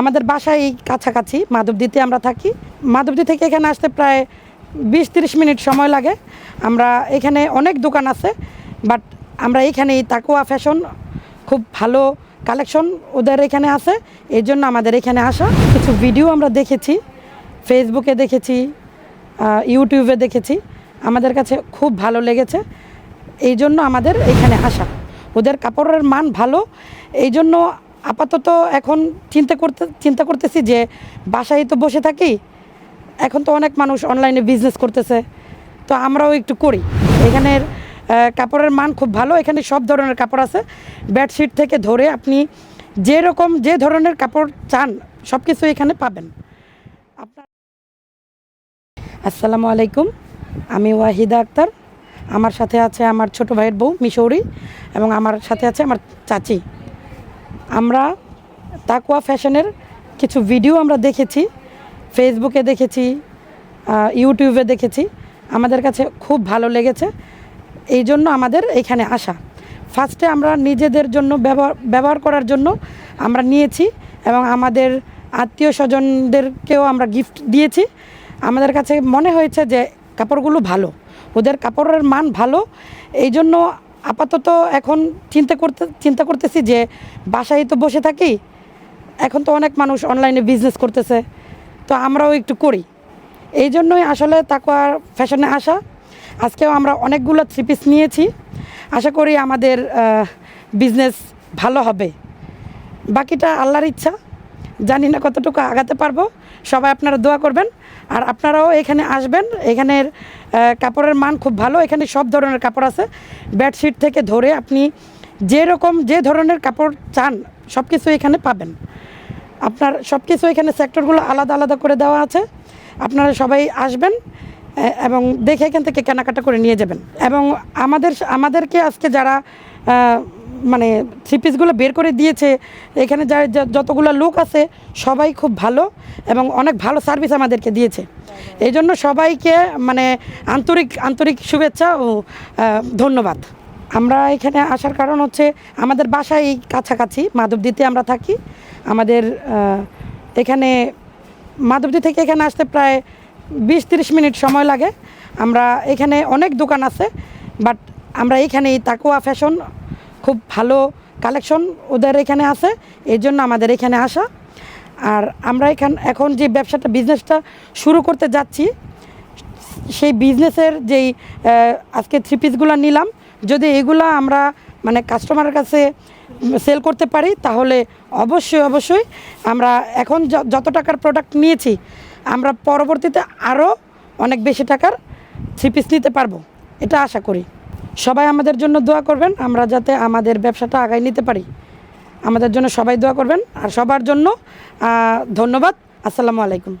আমাদের বাসায় এই কাছাকাছি, মাধবদীতে আমরা থাকি। মাধবদী থেকে এখানে আসতে প্রায় বিশ তিরিশ মিনিট সময় লাগে। আমরা এখানে অনেক দোকান আছে, বাট আমরা এখানে এই তাকুয়া ফ্যাশন, খুব ভালো কালেকশন ওদের এখানে আছে। এই জন্য আমাদের এখানে আসা। কিছু ভিডিও আমরা দেখেছি, ফেসবুকে দেখেছি ইউটিউবে দেখেছি। আমাদের কাছে খুব ভালো লেগেছে। এই জন্য আমাদের এখানে আসা। ওদের কাপড়ের মান ভালো। এই জন্য আপাতত এখন চিন্তা করতে, চিন্তা করতেছি যে বাসায় তো বসে থাকি, এখন তো অনেক মানুষ অনলাইনে বিজনেস করতেছে, তো আমরাও একটু করি। এখানের কাপড়ের মান খুব ভালো, এখানে সব ধরনের কাপড় আছে। বেডশিট থেকে ধরে আপনি যে রকম যে ধরনের কাপড় চান সব কিছু এখানে পাবেন। আপনার আসসালামু আলাইকুম, আমি ওয়াহিদা আক্তার। আমার সাথে আছে আমার ছোট ভাইয়ের বউ মিশৌরি এবং আমার সাথে আছে আমার চাচি। আমরা তাকুয়া ফ্যাশনের কিছু ভিডিও আমরা দেখেছি ফেসবুকে দেখেছি ইউটিউবে দেখেছি। আমাদের কাছে খুব ভালো লেগেছে। এই জন্য আমাদের এখানে আসা। ফার্স্টে আমরা নিজেদের জন্য ব্যবহার ব্যবহার করার জন্য আমরা নিয়েছি এবং আমাদের আত্মীয় স্বজনদেরকেও আমরা গিফট দিয়েছি। আমাদের কাছে মনে হয়েছে যে কাপড়গুলো ভালো, ওদের কাপড়ের মান ভালো। এই জন্য আপাতত এখন চিন্তা করতে, চিন্তা করতেছি যে বাসায় তো বসে থাকি, এখন তো অনেক মানুষ অনলাইনে বিজনেস করতেছে, তো আমরাও একটু করি। এই জন্যই আসলে তাকুয়ার ফ্যাশনে আসা। আজকেও আমরা অনেকগুলো থ্রি পিস নিয়েছি। আশা করি আমাদের বিজনেস ভালো হবে। বাকিটা আল্লাহর ইচ্ছা। জানি না কতটুকু আগাতে পারব। সবাই আপনারা দোয়া করবেন। আর আপনারাও এখানে আসবেন। এখানের কাপড়ের মান খুব ভালো। এখানে সব ধরনের কাপড় আছে। বেডশিট থেকে ধরে আপনি যে রকম যে ধরনের কাপড় চান সব কিছু এখানে পাবেন। আপনার সব কিছু এখানে সেক্টরগুলো আলাদা আলাদা করে দেওয়া আছে। আপনারা সবাই আসবেন এবং দেখে এখান থেকে কেনাকাটা করে নিয়ে যাবেন। এবং আমাদের, আমাদেরকে আজকে যারা মানে থ্রি পিসগুলো বের করে দিয়েছে। এখানে যা যতগুলো লোক আছে, সবাই খুব ভালো এবং অনেক ভালো সার্ভিস আমাদেরকে দিয়েছে। এই জন্য সবাইকে মানে আন্তরিক আন্তরিক শুভেচ্ছা ও ধন্যবাদ। আমরা এখানে আসার কারণ হচ্ছে আমাদের বাসায় কাছাকাছি, মাধবদীতে আমরা থাকি। আমাদের এখানে মাধবদী থেকে এখানে আসতে প্রায় বিশ তিরিশ মিনিট সময় লাগে। আমরা এখানে অনেক দোকান আছে বাট আমরা এখানে এই তাকুয়া ফ্যাশন খুব ভালো কালেকশন ওদের এখানে আছে এই জন্য আমাদের এখানে আসা। আর আমরা এখান, এখন যে ব্যবসাটা বিজনেসটা শুরু করতে যাচ্ছি, সেই বিজনেসের যেই আজকে থ্রি পিসগুলো নিলাম। যদি এগুলা আমরা মানে কাস্টমারের কাছে সেল করতে পারি, তাহলে অবশ্যই অবশ্যই আমরা এখন যত টাকার প্রোডাক্ট নিয়েছি, আমরা পরবর্তীতে আরও অনেক বেশি টাকার থ্রি পিস নিতে পারব। এটা আশা করি। সবাই আমাদের জন্য দোয়া করবেন, আমরা যাতে আমাদের ব্যবসাটা আগায় নিতে পারি। আমাদের জন্য সবাই দোয়া করবেন, আর সবার জন্য ধন্যবাদ। আসসালামু আলাইকুম।